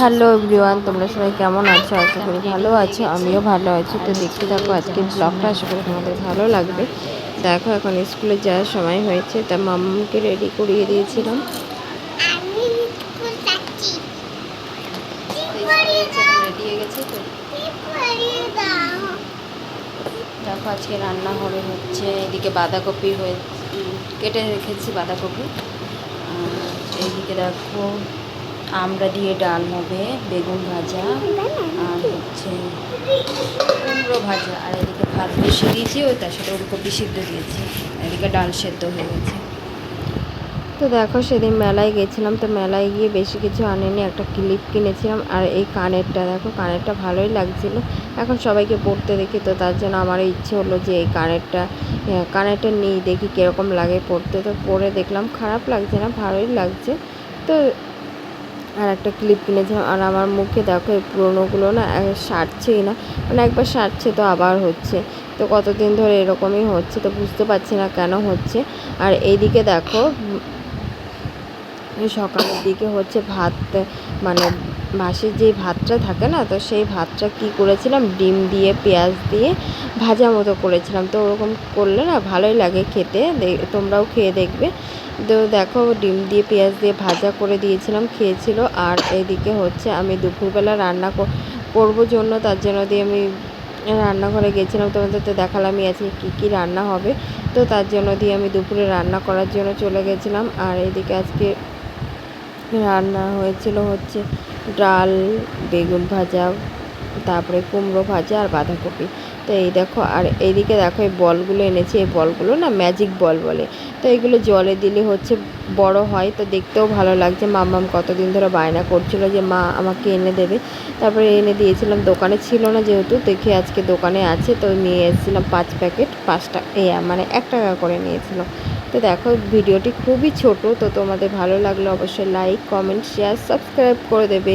Hello everyone তোমরা সবাই কেমন আছো? আশা করি ভালো আছো আমিও ভালো আছি। তো দেখতে থাকো আজকের ব্লগটা আশা করি তোমাদের ভালো লাগবে। দেখো এখন স্কুলে যাওয়ার সময় হয়েছে তা মাম্মাকে রেডি করিয়ে দিয়েছিলাম। আমি স্কুল যাচ্ছি। রেডি হয়ে গেছে তো দেখো আজকে রান্না হবে হচ্ছে এদিকে বাঁধাকপি হয়ে কেটে রেখেছি বাঁধাকপি। এইদিকে দেখো আমড়া দিয়ে ডাল হবে বেগুন ভাজা, আর হচ্ছে কুমড়ো ভাজা, আর এদিকে ভাত বসিয়ে দিয়েছি, ওই তার সাথে ওলকপি সিদ্ধ দিয়েছি, এদিকে ডাল সেদ্ধ হয়ে গেছে। তো দেখো, সেদিন মেলায় গেছিলাম, তো মেলায় গিয়ে বেশি কিছু আনেনি, একটা ক্লিপ কিনেছিলাম, আর এই কানেরটা দেখো, কানেরটা ভালোই লাগছিল। এখন সবাইকে পড়তে দেখি, তো তার জন্য আমার ইচ্ছে হলো যে এই কানেরটা কানেরটা নিই, দেখি কীরকম লাগে পড়তে। তো পরে দেখলাম, খারাপ লাগছে না, ভালোই লাগছে। তো আর একটা ক্লিপ কিনেছিলাম আর আমার মুখে দেখো এই পুরোনোগুলো না সারছেই না। মানে একবার সারছে তো আবার হচ্ছে। তো কতদিন ধরে এরকমই হচ্ছে তো বুঝতে পারছি না কেন হচ্ছে। আর এইদিকে দেখো সকালের দিকে হচ্ছে ভাত মানে মাসের যে ভাতটা থাকে না, তো সেই ভাতটা কি করেছিলাম? ডিম দিয়ে, পেঁয়াজ দিয়ে ভাজা মতো করেছিলাম। তো ওরকম করলে না ভালোই লাগে খেতে। তোমরাও খেয়ে দেখবে। তো দেখো, ডিম দিয়ে পেঁয়াজ দিয়ে ভাজা করে দিয়েছিলাম, খেয়েছিল। আর এদিকে হচ্ছে আমি দুপুরবেলা রান্না কর- করব জন্য, তার জন্য দিয়ে আমি রান্নাঘরে গেছিলাম। তোমাদের তো দেখালামই আজকে কী কী রান্না হবে। তো তার জন্য দিয়ে আমি দুপুরে রান্না করার জন্য চলে গেছিলাম। আর এদিকে আজকে রান্না হয়েছিল হচ্ছে ডাল, বেগুন ভাজা তারপরে কুমড়ো ভাজা আর বাঁধাকপি। তো এই দেখো, আর এইদিকে দেখো এই বলগুলো এনেছি। এই বলগুলো না ম্যাজিক বল বলে। তো এইগুলো জলে দিলে হচ্ছে বড় হয়। তো দেখতেও ভালো লাগছে। মাম্মাম কতদিন ধরে বায়না করছিল যে মা আমাকে এনে দেবে। তারপরে এনে দিয়েছিলাম। দোকানে ছিল না যেহেতু, দেখে আজকে দোকানে আছে। তো নিয়ে এসেছিলাম পাঁচ প্যাকেট, পাঁচটা এ মানে এক টাকা করে নিয়েছিলাম তো দেখো, ভিডিওটি খুবই ছোট। তো তোমাদের ভালো লাগলে অবশ্যই লাইক কমেন্ট শেয়ার সাবস্ক্রাইব করে দেবে।